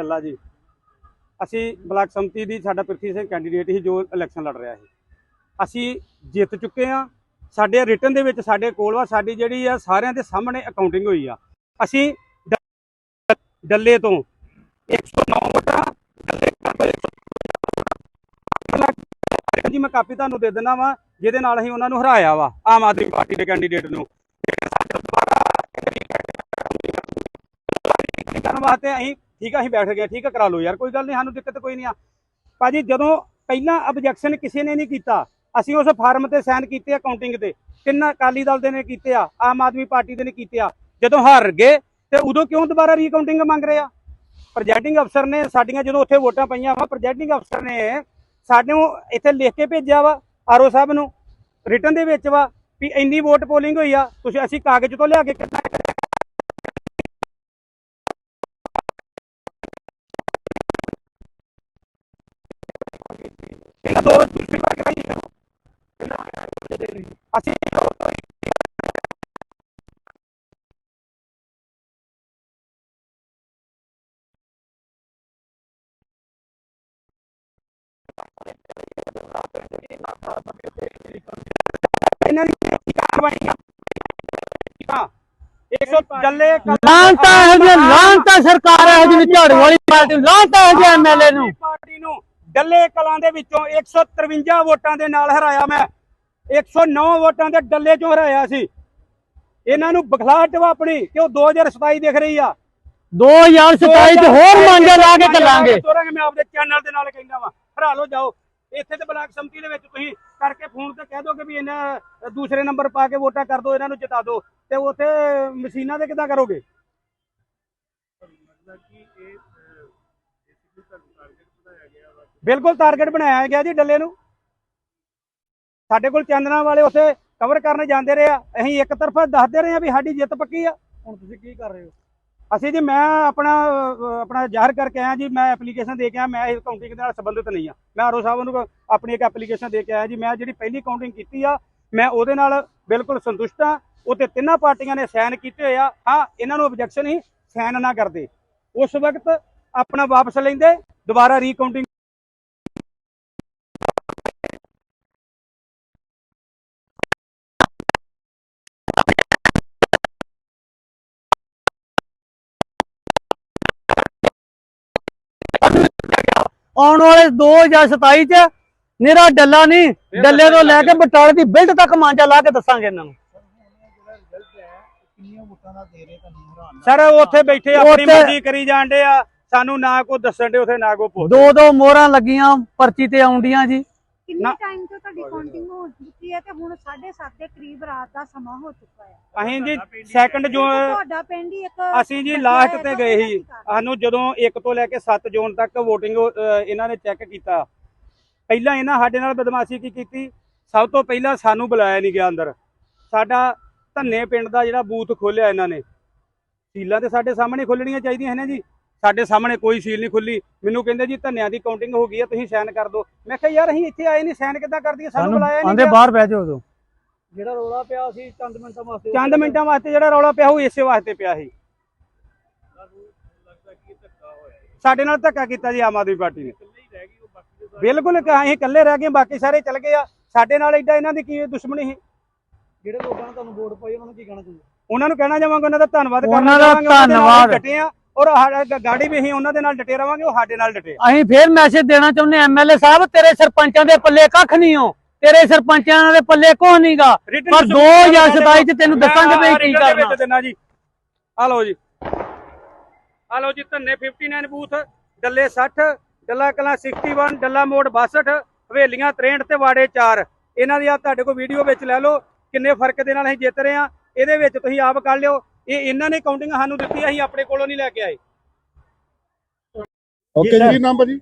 ਡੱਲਾ ਜੀ। ਅਸੀਂ ਬਲਾਕ ਸੰਮਤੀ ਦੀ ਸਾਡਾ ਪ੍ਰਿਥੀ ਸਿੰਘ ਕੈਂਡੀਡੇਟ ਸੀ ਜੋ ਇਲੈਕਸ਼ਨ ਲੜ ਰਿਹਾ ਸੀ। ਅਸੀਂ ਜਿੱਤ ਚੁੱਕੇ ਆ ਸਾਡੇ ਰਿਟਰਨ ਦੇ ਵਿੱਚ ਸਾਡੇ ਕੋਲ ਵਾ ਸਾਡੀ ਜਿਹੜੀ ਆ, ਸਾਰਿਆਂ ਦੇ ਸਾਹਮਣੇ ਅਕਾਊਂਟਿੰਗ ਹੋਈ ਆ। ਅਸੀਂ ਡੱਲੇ ਤੋਂ 109 ਵੋਟਾਂ ਡੱਲੇ ਤੋਂ ਜੀ, ਮੈਂ ਕਾਪੀ ਤੁਹਾਨੂੰ ਦੇ ਦਿੰਦਾ ਵਾ, ਜਿਹਦੇ ਨਾਲ ਅਸੀਂ ਉਹਨਾਂ ਨੂੰ ਹਰਾਇਆ ਵਾ, ਆਮ ਆਦਮੀ ਪਾਰਟੀ ਦੇ ਕੈਂਡੀਡੇਟ ਨੂੰ। ਕਰਨ ਵਾਸਤੇ ਅਸੀਂ ਠੀਕ ਆ, ਅਸੀਂ ਬੈਠ ਗਏ, ਠੀਕ ਆ, ਕਰਾ ਲਓ ਯਾਰ, ਕੋਈ ਗੱਲ ਨਹੀਂ, ਸਾਨੂੰ ਦਿੱਕਤ ਕੋਈ ਨਹੀਂ ਆ। ਭਾਜੀ, ਜਦੋਂ ਪਹਿਲਾਂ ਆਬਜੈਕਸ਼ਨ ਕਿਸੇ ਨੇ ਨਹੀਂ ਕੀਤਾ, ਅਸੀਂ ਉਸ ਫਾਰਮ ਤੇ ਸਾਈਨ ਕੀਤੇ ਆ ਕਾਊਂਟਿੰਗ ਤੇ ਕਿੰਨਾ ਅਕਾਲੀ ਦਲ ਦੇ ਨੇ ਕੀਤੇ ਆ, ਆਮ ਆਦਮੀ ਪਾਰਟੀ ਦੇ ਨੇ ਕੀਤੇ ਆ, ਜਦੋਂ ਹਾਰ ਗਏ, ਤੇ ਉਦੋਂ ਕਿਉਂ ਦੁਬਾਰਾ ਰੀਕਾਊਂਟਿੰਗ ਮੰਗ ਰਹੇ ਆ? ਪ੍ਰੈਜ਼ਾਈਡਿੰਗ ਅਫਸਰ ਨੇ ਸਾਡੀਆਂ ਜਦੋਂ ਉੱਥੇ ਵੋਟਾਂ ਪਈਆਂ ਵਾ ਪ੍ਰੈਜ਼ਾਈਡਿੰਗ ਅਫਸਰ ਨੇ ਸਾਡੇ ਨੂੰ ਇੱਥੇ ਲਿਖ ਕੇ ਭੇਜਿਆ ਵਾ, ਆਰਓ ਸਾਹਿਬ ਨੂੰ ਰਿਟਰਨ ਦੇ ਵਿੱਚ ਵਾ, ਵੀ ਇੰਨੀ ਵੋਟ ਪੋਲਿੰਗ ਹੋਈ ਆ, ਤੁਸੀਂ ਅਸੀਂ ਕਾਗਜ਼ ਤੋਂ ਲਿਆ ਕੇ ਕਿੰਨਾ ਇਹਨਾਂ ਦੋ ਦੂਸਰੀ ਵਾਰ ਕਰਾਈ ਅਸੀਂ ਇਹਨਾਂ ਦੀ ਕਾਰਵਾਈ ਆ ਹਾਂ 100 ਡੱਲੇ ਲਾਂਤਾ ਹੈ ਜੀ ਲਾਂਤਾ ਸਰਕਾਰ ਹੈ ਜੀ ਝਾੜੂ ਵਾਲੀ ਪਾਰਟੀ ਲਾਂਤਾ ਹੈ ਜੀ ਐਮਐਲਏ ਨੂੰ ਪਾਰਟੀ ਨੂੰ। ਡੱਲੇ ਕਲਾਂ ਦੇ ਵਿੱਚੋਂ 153 ਵੋਟਾਂ ਦੇ ਨਾਲ ਹਰਾਇਆ ਮੈਂ। 109 ਵੋਟਾਂ ਦੇ ਡੱਲੇ ਚੋਂ ਹਰਾਇਆ ਸੀ। ਇਹਨਾਂ ਨੂੰ ਬਖਲਾਟ ਵਾ ਆਪਣੀ ਕਿ ਉਹ 2027 ਦਿਖ ਰਹੀ ਆ। 2027 ਚ ਹੋਰ ਮਾਂਜਾ ਲਾ ਕੇ ਚੱਲਾਂਗੇ। ਤੋਰਾਂਗੇ ਮੈਂ ਆਪਦੇ ਚੈਨਲ ਦੇ ਨਾਲ ਕਹਿੰਦਾ ਵਾ। ਹਰਾ ਲਓ ਜਾਓ। ਇੱਥੇ ਤੇ ਬਲਾਕ ਸੰਮਤੀ ਦੇ ਵਿੱਚ ਤੁਸੀਂ ਕਰਕੇ ਫੋਨ ਤੇ ਕਹਿ ਦੋਗੇ ਵੀ ਇਹਨਾਂ ਦੂਸਰੇ ਨੰਬਰ ਪਾ ਕੇ ਵੋਟਾਂ ਕਰ ਦਿਓ ਇਹਨਾਂ ਨੂੰ ਜਿਤਾ ਦਿਓ। ਤੇ ਉੱਥੇ ਮਸ਼ੀਨਾਂ ਤੇ ਕਿੱਦਾਂ ਕਰੋਗੇ? ਬਿਲਕੁਲ ਟਾਰਗੇਟ ਬਣਾਇਆ ਗਿਆ ਜੀ ਡੱਲੇ ਨੂੰ। ਸਾਡੇ ਕੋਲ ਚੰਦਨਾ ਵਾਲੇ ਉੱਥੇ ਕਵਰ ਕਰਨ ਜਾਂਦੇ ਰਹੇ ਆ। ਅਸੀਂ ਇੱਕ ਤਰਫਾ ਦੱਸਦੇ ਰਹੇ ਆ ਵੀ ਸਾਡੀ ਜਿੱਤ ਪੱਕੀ ਆ। ਹੁਣ ਤੁਸੀਂ ਕੀ ਕਰ ਰਹੇ ਹੋ? ਅਸੀਂ ਜੀ, ਮੈਂ ਆਪਣਾ ਆਪਣਾ ਜ਼ਾਹਰ ਕਰਕੇ ਆਇਆ ਜੀ। ਮੈਂ ਐਪਲੀਕੇਸ਼ਨ ਦੇ ਕੇ ਆਇਆ। ਮੈਂ ਇਸ ਕਾਊਂਟਿੰਗ ਦੇ ਨਾਲ ਸੰਬੰਧਿਤ ਨਹੀਂ ਆ। ਮੈਂ ਆਰੋ ਸਾਹਿਬ ਨੂੰ ਆਪਣੀ ਇੱਕ ਐਪਲੀਕੇਸ਼ਨ ਦੇ ਕੇ ਆਇਆ ਜੀ। ਮੈਂ ਜਿਹੜੀ ਪਹਿਲੀ ਕਾਊਂਟਿੰਗ ਕੀਤੀ ਆ, ਮੈਂ ਉਹਦੇ ਨਾਲ ਬਿਲਕੁਲ ਸੰਤੁਸ਼ਟ ਆ। ਉਹਤੇ ਤਿੰਨਾਂ ਪਾਰਟੀਆਂ ਨੇ ਸਾਈਨ ਕੀਤੇ ਹੋਏ ਆ। ਹਾਂ, ਇਹਨਾਂ ਨੂੰ ਆਬਜੈਕਸ਼ਨ ਹੀ ਸਾਈਨ ਨਾ ਕਰਦੇ। ਉਸ ਵਕਤ ਆਪਣਾ ਵਾਪਸ ਲੈਂਦੇ, ਦੁਬਾਰਾ ਰੀਕਾਊਂਟਿੰਗ ਆਉਣ ਵਾਲੇ 2027 ਚ ਨਿਹਰਾ ਡੱਲਾ ਨਹੀਂ ਡੱਲੇ ਤੋਂ ਲੈ ਕੇ ਬਟਾਲੇ ਦੀ ਬਿਲਡ ਤੱਕ ਮਾਂਜਾ ਲਾ ਕੇ ਦੱਸਾਂਗੇ ਇਹਨਾਂ ਨੂੰ। ਸਰ ਉੱਥੇ ਬੈਠੇ ਆਪਣੀ ਮਰਜ਼ੀ ਕਰੀ ਜਾਂਦੇ ਆ। ਸਾਨੂੰ ਨਾ ਕੋ ਦੱਸਣ ਦੇ ਉਥੇ ਨਾ ਕੋ ਪੁੱਛ ਦੋ ਦੋ ਮੋਹਰਾਂ ਲੱਗੀਆਂ ਪਰਚੀ ਤੇ ਆਉਂਦੀਆਂ ਜੀ। ਕਿੰਨੇ ਟਾਈਮ ਤੋਂ ਤੁਹਾਡੀ ਕਾਊਂਟਿੰਗ ਹੋ? ਚੁੱਕੀ ਹੈ ਤੇ ਹੁਣ 7:30 ਦੇ ਕਰੀਬ ਰਾਤ ਦਾ ਸਮਾਂ ਹੋ ਚੁੱਕਾ ਹੈ। ਅਸੀਂ ਜੀ ਸੈਕੰਡ ਜੋ ਤੁਹਾਡਾ ਪਿੰਡ ਹੀ ਇੱਕ ਅਸੀਂ ਜੀ ਲਾਸਟ ਤੇ ਗਏ ਸੀ? ਸਾਨੂੰ ਜਦੋਂ 1 ਤੋਂ ਲੈ ਕੇ 7 ਜੂਨ ਤੱਕ VOTING ਇਹਨਾਂ ਨੇ ਚੈੱਕ ਕੀਤਾ। ਪਹਿਲਾਂ ਇਹਨਾਂ ਸਾਡੇ ਨਾਲ ਬਦਮਾਸ਼ੀ ਕੀ ਕੀਤੀ? ਸਭ ਤੋਂ ਪਹਿਲਾਂ ਸਾਨੂੰ ਬੁਲਾਇਆ ਨਹੀਂ ਗਿਆ ਅੰਦਰ। ਸਾਡਾ ਧੰਨੇ ਪਿੰਡ ਦਾ ਜਿਹੜਾ ਬੂਥ ਖੋਲਿਆ ਇਹਨਾਂ ਨੇ। ਸੀਲਾਂ ਤੇ ਸਾਡੇ ਸਾਹਮਣੇ ਖੋਲਣੀਆਂ ਚਾਹੀਦੀਆਂ ਹਨ ਜੀ। ਸਾਡੇ ਸਾਹਮਣੇ ਕੋਈ ਸੀਲ ਨਹੀਂ ਖੁੱਲੀ। ਮੈਨੂੰ ਕਹਿੰਦੇ ਜੀ ਧੰਨਿਆਂ ਦੀ ਕਾਊਂਟਿੰਗ ਹੋ ਗਈ ਹੈ ਤੁਸੀਂ ਸਾਈਨ ਕਰ ਦਿਓ। ਮੈਂ ਕਿਹਾ ਯਾਰ ਅਸੀਂ ਇੱਥੇ ਆਏ ਨਹੀਂ ਸਾਈਨ ਕਿੱਦਾਂ ਕਰ ਦਈਏ? ਸਾਨੂੰ ਬੁਲਾਇਆ ਨਹੀਂ ਆਂਦੇ। ਬਾਹਰ ਬਹਿ ਜਾਓ ਉਦੋਂ। ਜਿਹੜਾ ਰੋਲਾ ਪਿਆ ਸੀ ਚੰਦ ਮਿੰਟਾਂ ਵਾਸਤੇ। ਚੰਦ ਮਿੰਟਾਂ ਵਾਸਤੇ ਜਿਹੜਾ ਰੌਲਾ ਪਿਆ ਉਹ ਇਸੇ ਵਾਸਤੇ ਪਿਆ ਸੀ। ਸਾਡੇ ਨਾਲ ਧੱਕਾ ਕੀਤਾ ਜੀ ਆਮ ਆਦਮੀ ਪਾਰਟੀ ਨੇ। ਬਿਲਕੁਲ ਅਸੀਂ ਇਕੱਲੇ ਰਹਿ ਗਏ ਬਾਕੀ ਸਾਰੇ ਚਲ ਗਏ ਆ। ਸਾਡੇ ਨਾਲ ਐਡਾ ਇਹਨਾਂ ਦੀ ਕੀ ਦੁਸ਼ਮਣੀ ਸੀ। ਜਿਹੜੇ ਲੋਕਾਂ ਨੇ ਤੁਹਾਨੂੰ ਵੋਟ ਪਾਈ ਉਹਨਾਂ ਨੂੰ ਕੀ ਕਹਿਣਾ ਚਾਹੁੰਦੇ? ਉਹਨਾਂ ਨੂੰ ਕਹਿਣਾ ਜਾਵਾਂਗੇ ਉਹਨਾਂ ਦਾ ਧੰਨਵਾਦ ਕਰਨਾ ਚਾਹਾਂਗੇ, ਉਹਨਾਂ ਦੇ ਧੰਨਵਾਦ। ਆ। ਔਰ ਸਾਡਾ ਗਾੜੀ ਵੀ ਅਸੀਂ ਉਹਨਾਂ ਦੇ ਨਾਲ ਡਟੇ ਰਵਾਂਗੇ ਉਹ ਸਾਡੇ ਨਾਲ ਡਟੇ। ਅਸੀਂ ਫੇਰ ਮੈਸੇਜ ਦੇਣਾ ਚਾਹੁੰਦੇ ਐਮਐਲਏ ਸਾਹਿਬ ਤੇਰੇ ਸਰਪੰਚਾਂ ਦੇ ਪੱਲੇ ਕੱਖ ਨਹੀਂ ਹੋ। ਤੇਰੇ ਸਰਪੰਚਾਂ ਦੇ ਪੱਲੇ ਕੁਛ ਨਹੀਂਗਾ ਪਰ document 2027 ਚ ਤੈਨੂੰ ਦੱਸਾਂਗੇ ਵੀ ਕੀ ਕਰਨਾ। ਆ ਲਓ ਜੀ। ਆ ਲਓ ਜੀ ਧੰਨੇ 59 ਬੂਥ ਡੱਲੇ 60 ਡੱਲਾ ਕਲਾਂ 61 ਡੱਲਾ ਮੋੜ 62 ਹਵੇਲੀਆਂ 63 ਤੇ ਵਾੜੇ 4 ਇਹਨਾਂ ਦੀ ਆ ਤੁਹਾਡੇ ਕੋਲ ਵੀਡੀਓ ਵਿੱਚ ਲੈ ਲਓ ਕਿੰਨੇ ਫ਼ਰਕ ਦੇ ਨਾਲ ਅਸੀਂ ਜਿੱਤ ਰਹੇ ਆ ਇਹਦੇ ਵਿੱਚ ਤੁਸੀਂ ਆਪ ਕਰ ਲਿਓ। ਇਹ ਇਹਨਾਂ ਨੇ ਕਾਊਂਟਿੰਗ ਸਾਨੂੰ ਦਿੱਤੀ ਅਸੀਂ ਆਪਣੇ ਕੋਲੋਂ ਨਹੀਂ ਲੈ ਕੇ ਆਏ। ਓਕੇ ਜੀ ਨਾਮ ਭਾਜੀ?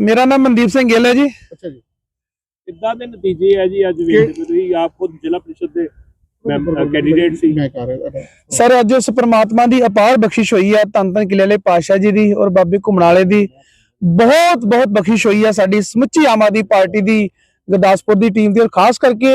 ਮੇਰਾ ਨਾਮ ਮਨਦੀਪ ਸਿੰਘ ਗਿੱਲ ਹੈ ਜੀ। ਅੱਛਾ ਜੀ। ਕਿੱਦਾਂ ਦੇ ਨਤੀਜੇ ਹੈ ਜੀ ਅੱਜ ਵੇਖਦੇ ਹੋ ਤੁਸੀਂ ਆਪ ਖੁਦ ਜ਼ਿਲ੍ਹਾ ਪ੍ਰੀਸ਼ਦ ਦੇ ਕੈਂਡੀਡੇਟ ਸੀ। ਮੈਂ ਕਰ ਰਿਹਾ ਤੁਹਾਡਾ ਸਰ ਅੱਜ ਉਸ ਪ੍ਰਮਾਤਮਾ ਦੀ ਅਪਾਰ ਬਖਸ਼ਿਸ਼ ਹੋਈ ਹੈ ਧੰਨ ਧੰਨ ਕਿਲੇ ਵਾਲੇ ਪਾਤਸ਼ਾਹ ਜੀ ਦੀ ਔਰ ਬਾਬੇ ਘੁਮਣਾਲੇ ਦੀ। ਬਹੁਤ ਬਹੁਤ ਬਖਸ਼ਿਸ਼ ਹੋਈ ਹੈ ਸਾਡੀ ਸਮੁੱਚੀ ਆਮ ਆਦਮੀ ਪਾਰਟੀ ਦੀ ਗੁਰਦਾਸਪੁਰ ਦੀ ਟੀਮ ਦੀ ਔਰ ਖਾਸ ਕਰਕੇ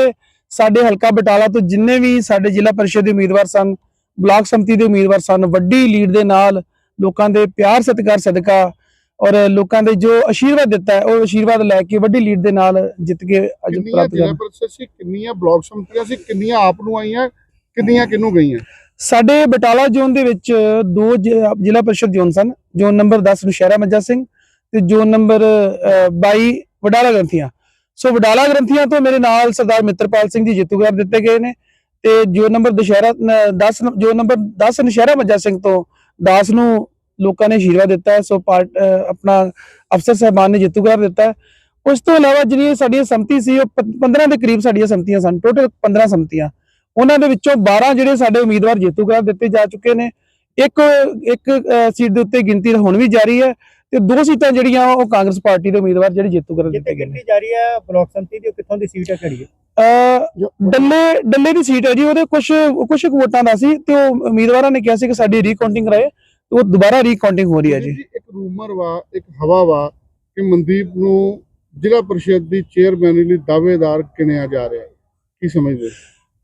ਸਾਡੇ ਹਲਕਾ ਬਟਾਲਾ ਤੋਂ ਜਿੰਨੇ ਵੀ ਸਾਡੇ ਜ਼ਿਲ੍ਹਾ ਪਰਿਸ਼ਦ ਦੇ ਉਮੀਦਵਾਰ ਸਨ ਬਲਾਕ ਸੰਮਤੀ ਦੇ ਉਮੀਦਵਾਰ ਸਨ ਵੱਡੀ ਲੀਡ ਦੇ ਨਾਲ ਲੋਕਾਂ ਦੇ ਪਿਆਰ ਸਤਿਕਾਰ ਸਦਕਾ ਔਰ ਲੋਕਾਂ ਦੇ ਜੋ ਆਸ਼ੀਰਵਾਦ ਦਿੱਤਾ ਹੈ ਉਹ ਆਸ਼ੀਰਵਾਦ ਲੈ ਕੇ ਵੱਡੀ ਲੀਡ ਦੇ ਨਾਲ ਜਿੱਤ ਕੇ ਅੱਜ ਪ੍ਰਾਪਤ ਕਰ ਪਰਿਸ਼ਦ ਸੀ ਕਿੰਨੀਆਂ ਬਲਾਕ ਸੰਮਤੀਆਂ ਸੀ ਕਿੰਨੀਆਂ ਆਪ ਨੂੰ ਆਈਆਂ ਕਿੰਨੀਆਂ ਕਿਹਨੂੰ ਗਈਆਂ? ਸਾਡੇ ਬਟਾਲਾ ਜ਼ੋਨ ਦੇ ਵਿੱਚ ਦੋ ਜ਼ਿਲ੍ਹਾ ਪਰਿਸ਼ਦ ਜ਼ੋਨ ਸਨ ਜ਼ੋਨ ਨੰਬਰ 10 ਨੁਸ਼ਹਿਰਾ ਮੱਜਾ ਸਿੰਘ ਤੇ ਜ਼ੋਨ ਨੰਬਰ ਅ, 22 ਵਡਾਲਾ ਗ੍ਰੰਥੀਆਂ। ਸੋ ਵਡਾਲਾ ਗ੍ਰੰਥੀਆਂ ਤੋਂ ਮੇਰੇ ਨਾਲ ਸਰਦਾਰ ਮਿੱਤਰਪਾਲ ਸਿੰਘ ਜੀ ਜੇਤੂ ਕਰ ਦਿੱਤੇ ਗਏ ਨੇ ਤੇ zone number Dushehra 10 zone number 10 Nushehra Majja Singh ਤੋਂ ਦਾਸ ਨੂੰ ਲੋਕਾਂ ਨੇ ਆਸ਼ੀਰਵਾਦ ਦਿੱਤਾ, ਸੋ ਪਾਰਟ ਆਪਣਾ ਅਫਸਰ ਸਾਹਿਬਾਨ ਨੇ ਜੇਤੂ ਕਰ ਦਿੱਤਾ। ਉਸ ਤੋਂ ਇਲਾਵਾ ਜਿਹੜੀਆਂ ਸਾਡੀਆਂ ਸੰਮਤੀ ਸੀ, ਉਹ 15 ਦੇ ਕਰੀਬ ਸਾਡੀਆਂ ਸੰਮਤੀਆਂ ਸਨ ਟੋਟਲ 15 ਸੰਮਤੀਆਂ। ਉਹਨਾਂ ਦੇ ਵਿੱਚੋਂ 12 ਜਿਹੜੇ ਸਾਡੇ ਉਮੀਦਵਾਰ ਜੇਤੂ ਕਰਾਰ ਦਿੱਤੇ ਜਾ ਚੁੱਕੇ ਨੇ। ਇੱਕ ਇੱਕ ਸੀਟ ਦੇ ਉੱਤੇ ਗਿਣਤੀ ਹੁਣ ਵੀ ਜਾਰੀ ਹੈ। ਤੇ ਦੋ ਸੀਟਾਂ ਜਿਹੜੀਆਂ ਉਹ ਕਾਂਗਰਸ ਪਾਰਟੀ ਦੇ ਉਮੀਦਵਾਰ ਜਿਹੜੇ ਜੇਤੂ ਕਰਾਰ ਦਿੱਤੇ ਗਏ ਨੇ ਜਾ ਰਹੀ ਹੈ ਬਲਾਕ ਸੰਮਤੀ ਦੀ ਕਿੱਥੋਂ ਦੀ ਸੀਟ ਹੈ ਕਿਹੜੀ ਅ, ਡੱਲੇ ਡੱਲੇ ਦੀ ਸੀਟ ਹੈ ਜੀ ਉਹਦੇ ਕੁਝ ਕੁਝ ਵੋਟਾਂ ਦਾ ਸੀ ਤੇ ਉਹ ਉਮੀਦਵਾਰਾਂ ਨੇ ਕਿਹਾ ਸੀ ਕਿ ਸਾਡੀ ਰੀਕਾਊਂਟਿੰਗ ਕਰਾਏ ਤੇ ਉਹ ਦੁਬਾਰਾ ਰੀਕਾਊਂਟਿੰਗ ਹੋ ਰਹੀ ਹੈ ਜੀ। ਇੱਕ ਰੂਮਰ ਵਾ ਇੱਕ ਹਵਾ ਵਾ ਕਿ ਮਨਦੀਪ ਨੂੰ ਜ਼ਿਲ੍ਹਾ ਪਰਿਸ਼ਦ ਦੀ ਚੇਅਰਮੈਨ ਲਈ ਦਾਅਵੇਦਾਰ ਗਿਣਿਆ ਜਾ ਰਿਹਾ ਹੈ। ਕੀ ਸਮਝਦੇ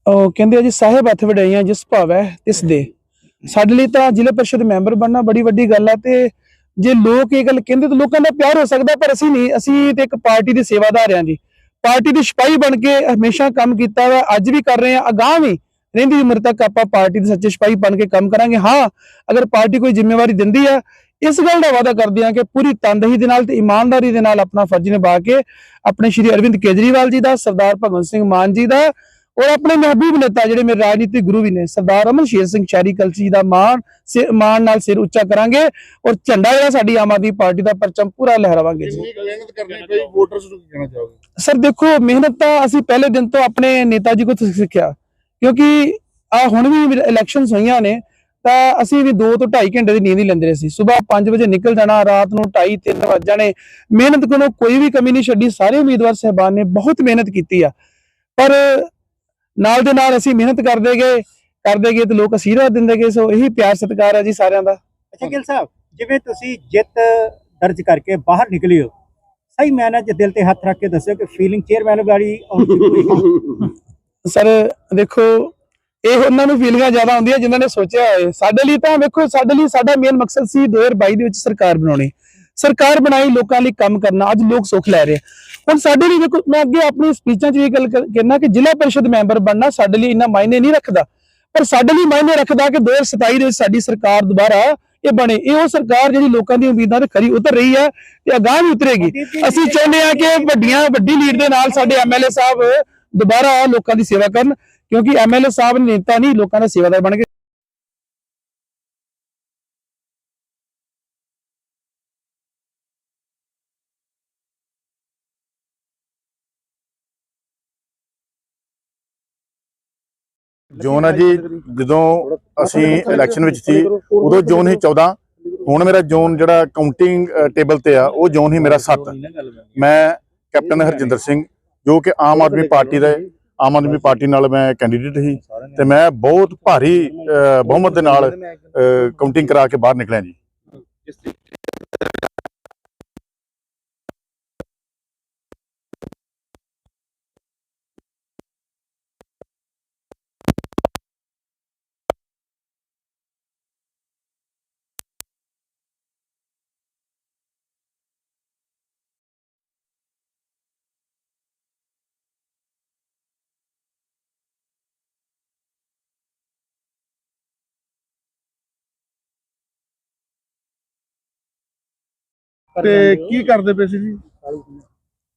ਹੋ? ਉਹ ਕਹਿੰਦੇ ਆ ਜੀ ਸਾਹਿਬ ਹੱਥ ਵਡਾਈਆਂ ਜਿਸ ਭਾਵੈ ਤਿਸ ਦੇ। ਸਾਡੇ ਲਈ ਤਾਂ ਜ਼ਿਲ੍ਹਾ ਪਰਿਸ਼ਦ ਮੈਂਬਰ ਬਣਨਾ ਬੜੀ ਵੱਡੀ ਗੱਲ ਹੈ ਤੇ ਜੇ ਲੋਕ ਇਹ ਗੱਲ ਕਹਿੰਦੇ ਤਾਂ ਲੋਕਾਂ ਦਾ ਪਿਆਰ ਹੋ ਸਕਦਾ, ਪਰ ਅਸੀਂ ਨਹੀਂ, ਅਸੀਂ ਤੇ ਇੱਕ ਪਾਰਟੀ ਦੇ ਸੇਵਾਦਾਰ ਹਾਂ ਜੀ। ਪਾਰਟੀ ਦੇ ਸਿਪਾਹੀ ਬਣ ਕੇ ਹਮੇਸ਼ਾ ਕੰਮ ਕੀਤਾ ਵਾ ਅੱਜ ਵੀ ਕਰ ਰਹੇ ਹਾਂ, ਅਗਾਂਹ ਵੀ ਰਹਿੰਦੀ ਉਮਰ ਤੱਕ ਆਪਾਂ ਪਾਰਟੀ ਦੇ ਸੱਚੇ ਸਿਪਾਹੀ ਬਣ ਕੇ ਕੰਮ ਕਰਾਂਗੇ। ਹਾਂ, ਅਗਰ ਪਾਰਟੀ ਕੋਈ ਜ਼ਿੰਮੇਵਾਰੀ ਦਿੰਦੀ ਹੈ, ਇਸ ਗੱਲ ਦਾ ਵਾਅਦਾ ਕਰਦੇ ਹਾਂ ਕਿ ਪੂਰੀ ਤਨਦੇਹੀ ਦੇ ਨਾਲ ਤੇ ਇਮਾਨਦਾਰੀ ਦੇ ਨਾਲ ਆਪਣਾ ਫਰਜ਼ ਨਿਭਾ ਕੇ ਆਪਣੇ ਸ਼੍ਰੀ ਅਰਵਿੰਦ ਕੇਜਰੀਵਾਲ ਜੀ ਦਾ, ਸਰਦਾਰ ਭਗਵੰਤ ਸਿੰਘ ਮਾਨ ਜੀ ਦਾ ਔਰ ਆਪਣੇ ਮਹਿਬੂਬ ਨੇਤਾ ਜਿਹੜੇ ਮੇਰੇ ਰਾਜਨੀਤਿਕ ਗੁਰੂ ਵੀ ਨੇ ਸਰਦਾਰ ਅਮਨ ਸ਼ੇਰ ਸਿੰਘ ਸ਼ਾਰੀ ਕਲਸੀ ਦਾ ਮਾਣ ਸਿਰ- ਮਾਣ ਨਾਲ ਸਿਰ ਉੱਚਾ ਕਰਾਂਗੇ ਔਰ ਝੰਡਾ ਜਿਹੜਾ ਸਾਡੀ ਆਮ ਆਦਮੀ ਪਾਰਟੀ ਦਾ ਪਰਚਮ ਪੂਰਾ ਲਹਿਰਾਵਾਂਗੇ ਜੀ। ਕਿੰਨੀ ਕੁ ਮਿਹਨਤ ਕਰਨੀ ਪਈ ਵੋਟਰਸ ਨੂੰ ਕੀ ਕਹਿਣਾ ਚਾਹੋਗੇ? ਸਰ ਦੇਖੋ ਮਿਹਨਤ ਤਾਂ ਅਸੀਂ ਪਹਿਲੇ ਦਿਨ ਤੋਂ ਆਪਣੇ ਨੇਤਾ ਜੀ ਕੋਲ ਸਿੱਖਿਆ ਕਿਉਂਕਿ ਆ ਹੁਣ ਵੀ ਇਲੈਕਸ਼ਨਸ ਹੋਈਆਂ ਨੇ ਤਾਂ ਅਸੀਂ ਵੀ 2 ਤੋਂ 2.5 ਘੰਟੇ ਦੀ ਨੀਂਦ ਹੀ ਲੈਂਦੇ ਰਹੇ ਸੀ। ਸਵੇਰ 5 ਵਜੇ ਨਿਕਲ ਜਾਣਾ ਰਾਤ ਨੂੰ 2:30 3 ਵੱਜ ਜਾਣੇ ਮਿਹਨਤ ਕੋਲੋਂ ਕੋਈ ਵੀ ਕਮੀ ਨਹੀਂ ਛੱਡੀ। ਸਾਰੇ ਉਮੀਦਵਾਰ ਸਹਿਬਾਨ ਨੇ ਬਹੁਤ ਮਿਹਨਤ ਕੀਤੀ ਆ। ਪਰ ਨਾਲ ਦੇ ਨਾਲ ਅਸੀਂ ਮਿਹਨਤ ਕਰਦੇ ਗਏ ਕਰਦੇ ਗਏ ਤੇ ਲੋਕ ਅਸ਼ੀਰਵਾਦ ਦਿੰਦੇ ਗਏ। ਸੋ ਇਹੀ ਪਿਆਰ ਸਤਿਕਾਰ ਹੈ ਜੀ ਸਾਰਿਆਂ ਦਾ। ਅੱਛਾ ਗਿੱਲ ਸਾਹਿਬ ਜਿਵੇਂ ਤੁਸੀਂ ਜਿੱਤ ਦਰਜ ਕਰਕੇ ਬਾਹਰ ਨਿਕਲੇ ਹੋ ਸਹੀ ਮੈਨੇ ਚ ਦਿਲ ਤੇ ਹੱਥ ਰੱਖ ਕੇ ਦੱਸਿਓ ਕਿ ਫੀਲਿੰਗ ਚੇਅਰਮੈਨ ਵਾਲੀ ਸਰ ਦੇਖੋ ਇਹ ਉਹਨਾਂ ਨੂੰ ਫੀਲਿੰਗਾਂ ਜ਼ਿਆਦਾ ਹੁੰਦੀਆਂ ਜਿਨ੍ਹਾਂ ਨੇ ਸੋਚਿਆ ਹੋਏ ਸਾਡੇ ਲਈ ਤਾਂ ਵੇਖੋ ਸਾਡੇ ਲਈ ਸਾਡਾ ਮੇਨ ਮਕਸਦ ਸੀ 2022 ਦੇ ਵਿੱਚ ਸਰਕਾਰ ਬਣਾਉਣੀ। ਸਰਕਾਰ ਬਣਾਈ ਲੋਕਾਂ ਲਈ ਕੰਮ ਕਰਨਾ। ਅੱਜ ਲੋਕ ਸੁੱਖ ਲੈ ਰਹੇ ਹੁਣ ਸਾਡੇ ਲਈ ਦੇਖੋ ਮੈਂ ਅੱਗੇ ਆਪਣੀ ਸਪੀਚਾਂ 'ਚ ਵੀ ਇਹ ਗੱਲ ਕਰ- ਕਹਿਣਾ ਕਿ ਜ਼ਿਲ੍ਹਾ ਪਰਿਸ਼ਦ ਮੈਂਬਰ ਬਣਨਾ ਸਾਡੇ ਲਈ ਇੰਨਾ ਮਾਇਨੇ ਨਹੀਂ ਰੱਖਦਾ। ਪਰ ਸਾਡੇ ਲਈ ਮਾਇਨੇ ਰੱਖਦਾ ਕਿ 2027 ਦੇ ਵਿੱਚ ਸਾਡੀ ਸਰਕਾਰ ਦੁਬਾਰਾ ਇਹ ਬਣੇ। ਇਹ ਉਹ ਸਰਕਾਰ ਜਿਹੜੀ ਲੋਕਾਂ ਦੀ ਉਮੀਦਾਂ ਤੇ ਖਰੀ ਉਤਰ ਰਹੀ ਹੈ ਤੇ ਅਗਾਂਹ ਵੀ ਉਤਰੇਗੀ। ਅਸੀਂ ਚਾਹੁੰਦੇ ਹਾਂ ਕਿ ਵੱਡੀਆਂ, ਵੱਡੀ ਲੀਡ ਦੇ ਨਾਲ ਸਾਡੇ ਐਮਐਲਏ ਸਾਹਿਬ ਦੁਬਾਰਾ ਲੋਕਾਂ ਦੀ ਸੇਵਾ ਕਰਨ, ਕਿਉਂਕਿ ਐਮਐਲਏ ਸਾਹਿਬ ਨੇਤਾ ਨਹੀਂ, ਲੋਕਾਂ ਦਾ ਸੇਵਾਦਾਰ ਬਣ ਕੇ ਜ਼ੋਨ ਹੈ ਜਦੋਂ ਅਸੀਂ ਇਲੈਕਸ਼ਨ ਵਿੱਚ ਸੀ, ਉਦੋਂ ਜ਼ੋਨ ਸੀ 14 ਹੁਣ ਮੇਰਾ ਜ਼ੋਨ ਜਿਹੜਾ ਕਾਊਂਟਿੰਗ ਟੇਬਲ ਤੇ ਆ, ਉਹ ਜ਼ੋਨ ਹੀ ਮੇਰਾ 7 ਮੈਂ ਕੈਪਟਨ ਹਰਜਿੰਦਰ ਸਿੰਘ, ਜੋ ਕਿ ਆਮ ਆਦਮੀ ਪਾਰਟੀ ਦਾ, ਆਮ ਆਦਮੀ ਪਾਰਟੀ ਨਾਲ ਮੈਂ ਕੈਂਡੀਡੇਟ ਸੀ, ਤੇ ਮੈਂ ਬਹੁਤ ਭਾਰੀ ਬਹੁਮਤ ਦੇ ਨਾਲ ਕਾਊਂਟਿੰਗ ਕਰਾ ਕੇ ਬਾਹਰ ਨਿਕਲਿਆ ਜੀ। ਤੇ ਕੀ ਕਰਦੇ ਪਏ ਸੀ ਜੀ?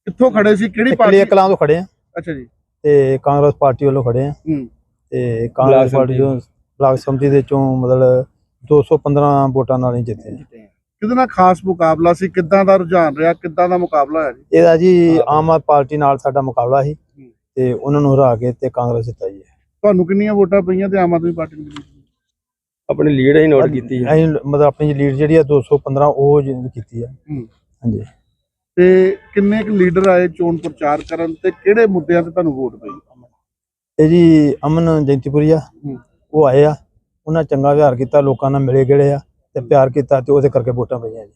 ਕਿੱਥੋਂ ਖੜੇ ਸੀ? ਕਿਹੜੀ ਕਲੀਅਰ ਪਾਰਟੀ? ਕਲਾਂ ਤੋਂ ਖੜੇ ਆ। ਅੱਛਾ ਜੀ। ਤੇ ਕਾਂਗਰਸ ਪਾਰਟੀ ਵੱਲੋਂ ਖੜੇ ਆ। ਹੂੰ। ਤੇ ਕਾਂਗਰਸ ਪਾਰਟੀ ਤੋਂ ਬਲਾਕ ਸੰਮਤੀ ਦੇ ਚੋਂ ਮਤਲਬ 215 ਵੋਟਾਂ ਨਾਲ ਹੀ ਜਿੱਤੇ ਆ। ਕਿਹਦੇ ਨਾਲ ਖਾਸ ਮੁਕਾਬਲਾ ਸੀ? ਕਿੱਦਾਂ ਦਾ ਰੁਝਾਨ ਰਿਹਾ? ਕਿੱਦਾਂ ਦਾ ਮੁਕਾਬਲਾ ਹੋਇਆ ਜੀ? ਇਹਦਾ ਜੀ ਆਮ ਆਦਮੀ ਪਾਰਟੀ ਨਾਲ ਸਾਡਾ ਮੁਕਾਬਲਾ ਸੀ ਤੇ ਉਹਨਾਂ ਨੂੰ ਹਰਾ ਕੇ ਤੇ ਕਾਂਗਰਸ ਜਿੱਤਾ ਜੀ ਤੁਹਾਨੂੰ ਕਿੰਨੀਆਂ ਵੋਟਾਂ ਪਈਆਂ ਤੇ ਆਮ ਆਦਮੀ ਪਾਰਟੀ ਨੂੰ ਕਿੰਨੀਆਂ? ਆਪਣੀ ਲੀਡ ਹੀ ਨੋਟ ਕੀਤੀ ਹੈ ਅਸੀਂ ਮਤਲਬ ਆਪਣੀ ਲੀਡ ਜਿਹੜੀ ਆ 215 ਉਹ ਜੀ ਕੀਤੀ ਆ। ਹੂੰ। ਹਾਂਜੀ। ਤੇ ਕਿੰਨੇ ਕੁ ਲੀਡਰ ਆਏ ਚੋਣ ਪ੍ਰਚਾਰ ਕਰਨ ਤੇ ਕਿਹੜੇ ਮੁੱਦਿਆਂ ਤੇ ਤੁਹਾਨੂੰ ਵੋਟ ਪਈ? ਇਹ ਜੀ ਅਮਨ ਜੈਂਤੀਪੁਰੀਆ ਹੂੰ। ਉਹ ਆਏ ਆ। ਉਹਨਾਂ ਚੰਗਾ ਵਿਹਾਰ ਕੀਤਾ ਲੋਕਾਂ ਨਾਲ ਮਿਲੇ ਗਏ ਆ ਤੇ ਪਿਆਰ ਕੀਤਾ ਤੇ ਉਹਦੇ ਕਰਕੇ ਵੋਟਾਂ ਪਈਆਂ ਜੀ।